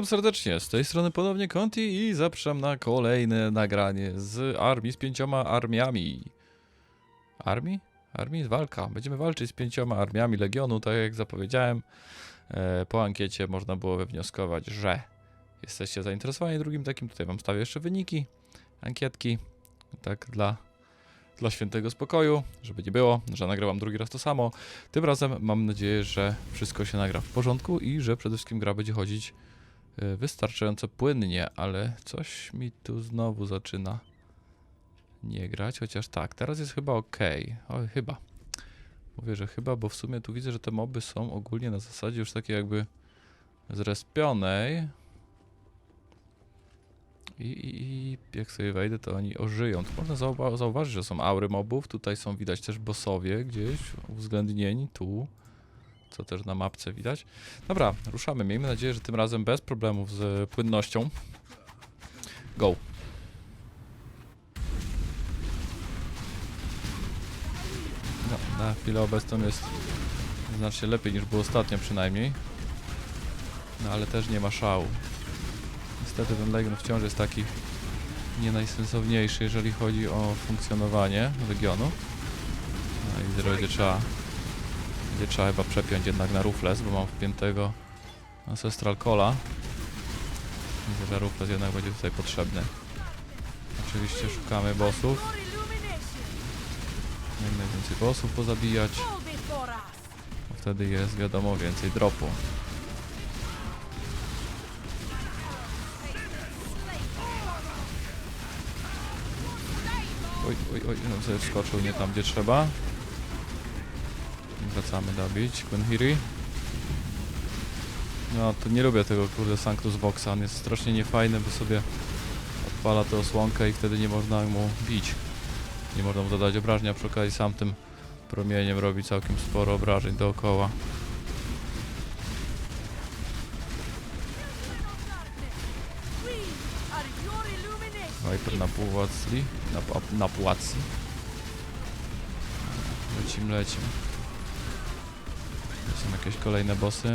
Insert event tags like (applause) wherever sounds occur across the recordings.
Witam serdecznie, z tej strony ponownie Conti i zapraszam na kolejne nagranie z armii, z pięcioma armiami. Armii? Armii walka. Będziemy walczyć z pięcioma armiami Legionu, tak jak zapowiedziałem. E, po ankiecie można było wywnioskować, że jesteście zainteresowani drugim takim. Tutaj wam stawię jeszcze wyniki ankietki. Tak dla, dla świętego spokoju, żeby nie było, że nagrywam drugi raz to samo. Tym razem mam nadzieję, że wszystko się nagra w porządku i że przede wszystkim gra będzie chodzić wystarczająco płynnie, ale coś mi tu znowu zaczyna nie grać, chociaż tak, teraz jest chyba ok. Oj, chyba. Mówię, że chyba, bo w sumie tu widzę, że te moby są ogólnie na zasadzie już takiej jakby zrespionej. I, i, I jak sobie wejdę, to oni ożyją. Tu można zauwa zauważyć, że są aury mobów. Tutaj są widać też bossowie gdzieś uwzględnieni. Tu, co też na mapce widać. Dobra, ruszamy. Miejmy nadzieję, że tym razem bez problemów z płynnością. Go. No, na chwilę obecną jest znacznie lepiej niż było ostatnio przynajmniej. No ale też nie ma szału. Niestety ten Legion wciąż jest taki nie najsensowniejszy, jeżeli chodzi o funkcjonowanie Legionu. No i będzie trzeba, będzie trzeba chyba przepiąć jednak na Rufles, bo mam wpiętego Ancestral Cola. Widzę, że Rufles jednak będzie tutaj potrzebny. Oczywiście szukamy bossów. Jak najwięcej bossów pozabijać, bo wtedy jest wiadomo więcej dropu. Oj, oj, oj, no sobie wskoczył nie tam gdzie trzeba. Wracamy dobić Kunhiri. No, to nie lubię tego kurde Sanctus Voxa, on jest strasznie niefajny, bo sobie odpala tę osłonkę i wtedy nie można mu bić. Nie można mu zadać obrażeń, a przy okazji sam tym promieniem robi całkiem sporo obrażeń dookoła. Viper na półwacli, na, na płacy. Lecimy, lecimy. Są jakieś kolejne bossy.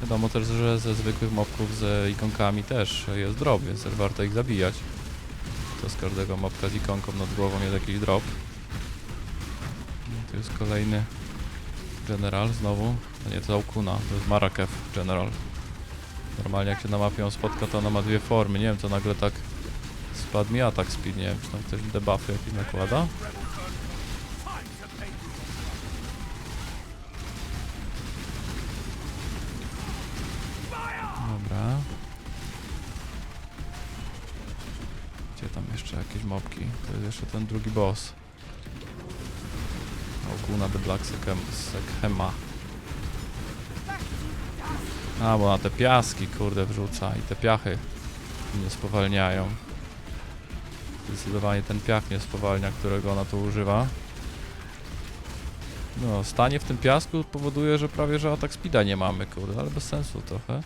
Wiadomo też, że ze zwykłych mobków z ikonkami też jest drop, więc też warto ich zabijać. To z każdego mobka z ikonką nad głową jest jakiś drop. Tu jest kolejny general znowu. To nie to Aukuna, to jest Marakew general. Normalnie jak się na mapie ją spotka, to ona ma dwie formy. Nie wiem, co nagle tak spadł mi atak speed. Nie wiem, czy tam ktoś debuffy jakieś nakłada. Dobra. Gdzie tam jeszcze jakieś mopki? To jest jeszcze ten drugi boss. Oguna the Black Sekhema. A, bo na te piaski, kurde, wrzuca i te piachy mnie spowalniają. Zdecydowanie ten piach mnie spowalnia, którego ona tu używa. No, stanie w tym piasku powoduje, że prawie, że atak speeda nie mamy, kurde, ale bez sensu trochę.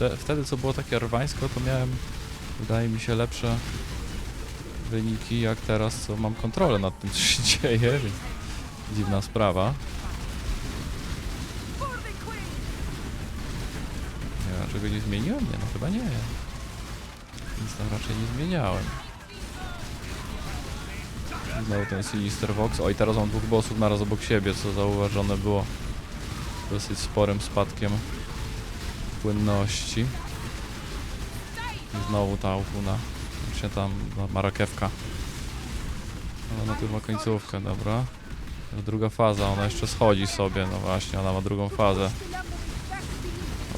Wce- Wtedy, co było takie rwańsko, to miałem, wydaje mi się, lepsze wyniki, jak teraz, co mam kontrolę nad tym, co się (laughs) dzieje, więc dziwna sprawa. Nie wiem, czego nie zmieniłem? Nie, no chyba nie. Nic tam raczej nie zmieniałem. Znowu ten Sinister Vox. Oj, teraz mam dwóch bossów naraz obok siebie, co zauważone było dosyć sporym spadkiem płynności. I znowu ta Aufuna. Właśnie tam Marakewka. Ona tu ma końcówkę, dobra. Druga faza, ona jeszcze schodzi sobie, no właśnie, ona ma drugą fazę.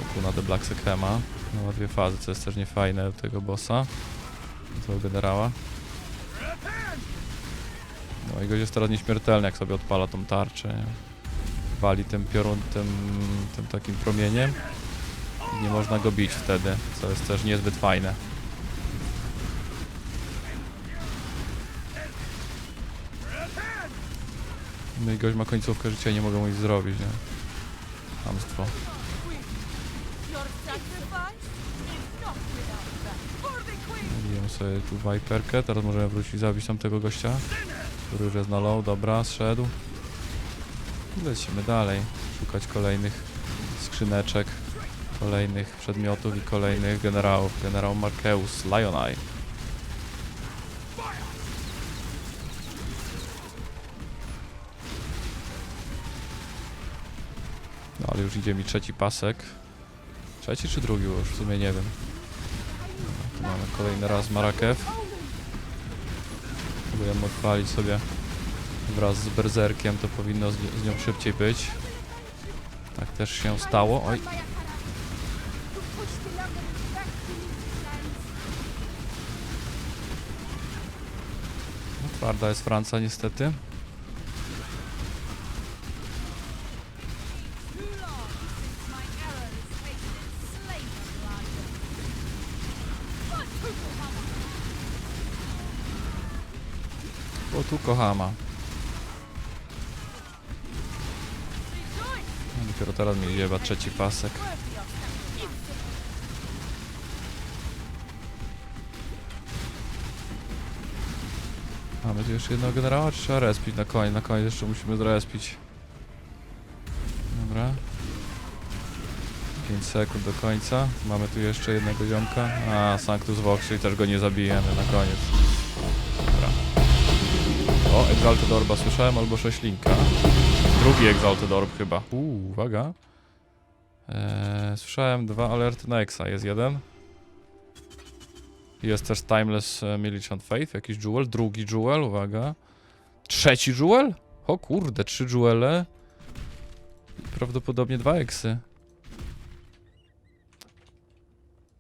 Okuna The Black Sekrema. No, ma dwie fazy, co jest też niefajne tego bossa. Tego generała. No i gość jest teraz nieśmiertelny, jak sobie odpala tą tarczę. Wali tym piorun, tym, tym takim promieniem. I nie można go bić wtedy, co jest też niezbyt fajne. No i gość ma końcówkę życia i nie mogę mu nic zrobić, nie? Hamstwo. Zabiłem sobie tu Viperkę, teraz możemy wrócić zabić tamtego gościa, który już jest na low, dobra, zszedł. Lecimy dalej, szukać kolejnych skrzyneczek, kolejnych przedmiotów i kolejnych generałów. Generał Markeus, Lion Eye. No ale już idzie mi trzeci pasek. Trzeci czy drugi już, w sumie nie wiem. No, tu mamy kolejny raz Marakew. Próbujemy odpalić sobie wraz z Berserkiem, to powinno z, z nią szybciej być. Tak też się stało. Oj, twarda jest Franca niestety. Bo tu kochama. No, dopiero teraz mi chyba trzeci pasek. Mamy tu jeszcze jednego generała, czy trzeba respić na koniec? Na koniec jeszcze musimy zrespić. Dobra. 5 sekund do końca. Mamy tu jeszcze jednego ziomka. A, Sanctus Vox, czyli też go nie zabijemy na koniec. Dobra. O, Exalted Orba słyszałem, albo Sześlinka. Drugi Exalted Orb chyba. Uuu, uwaga. Eee, słyszałem dwa alerty na Exa. Jest jeden. Jest też Timeless e, Militant Faith, jakiś jewel. Drugi jewel, uwaga. Trzeci jewel? O kurde, trzy jewele. Prawdopodobnie dwa eksy.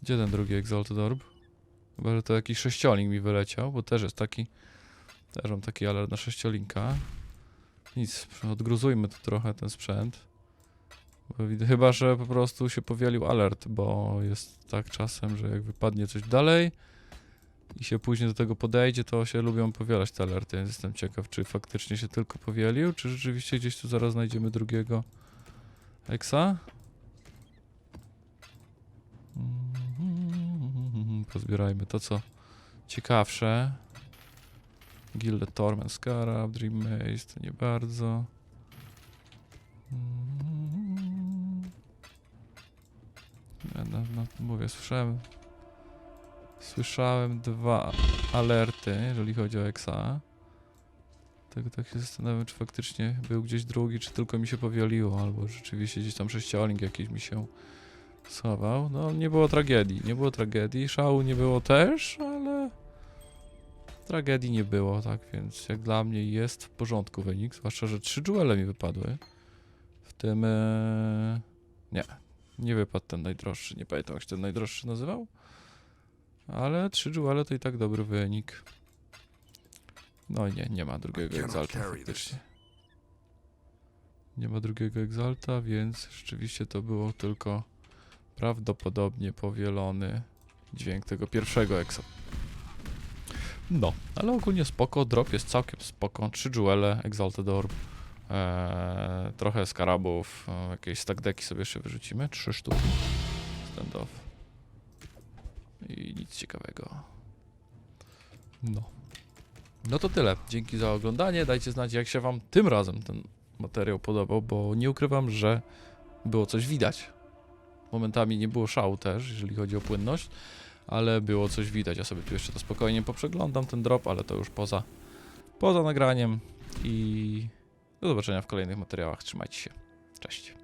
Gdzie ten drugi Exalted Orb? Chyba, że to jakiś sześciolink mi wyleciał, bo też jest taki... Też mam taki alert na sześciolinka. Nic, odgruzujmy tu trochę ten sprzęt. Chyba, że po prostu się powielił alert, bo jest tak czasem, że jak wypadnie coś dalej i się później do tego podejdzie, to się lubią powielać te alerty, jestem ciekaw, czy faktycznie się tylko powielił, czy rzeczywiście gdzieś tu zaraz znajdziemy drugiego Exa. Pozbierajmy to, co ciekawsze. Gilded Torment Scarab, Dream Maze, to nie bardzo. No, no, mówię, słyszałem. Słyszałem dwa alerty, jeżeli chodzi o Exa. Tego tak się zastanawiam, czy faktycznie był gdzieś drugi, czy tylko mi się powieliło, albo rzeczywiście gdzieś tam sześciolink jakiś mi się schował. No, nie było tragedii, nie było tragedii. Szału nie było też, ale tragedii nie było, tak więc jak dla mnie jest w porządku wynik, zwłaszcza, że trzy duele mi wypadły. W tym... E... Nie, nie wypadł ten najdroższy, nie pamiętam jak się ten najdroższy nazywał. Ale trzy duele to i tak dobry wynik. No i nie, nie ma drugiego Exalta faktycznie. Nie ma drugiego Exalta, więc rzeczywiście to było tylko prawdopodobnie powielony dźwięk tego pierwszego Exa. No, ale ogólnie spoko, drop jest całkiem spoko. Trzy jewele, Exalted Orb, eee, trochę skarabów, e, jakieś stack decki sobie jeszcze wyrzucimy, trzy sztuki. Standoff. I nic ciekawego. No. No to tyle. Dzięki za oglądanie. Dajcie znać, jak się Wam tym razem ten materiał podobał, bo nie ukrywam, że było coś widać. Momentami nie było szału też, jeżeli chodzi o płynność, ale było coś widać. Ja sobie tu jeszcze to spokojnie poprzeglądam ten drop, ale to już poza, poza nagraniem i do zobaczenia w kolejnych materiałach. Trzymajcie się. Cześć.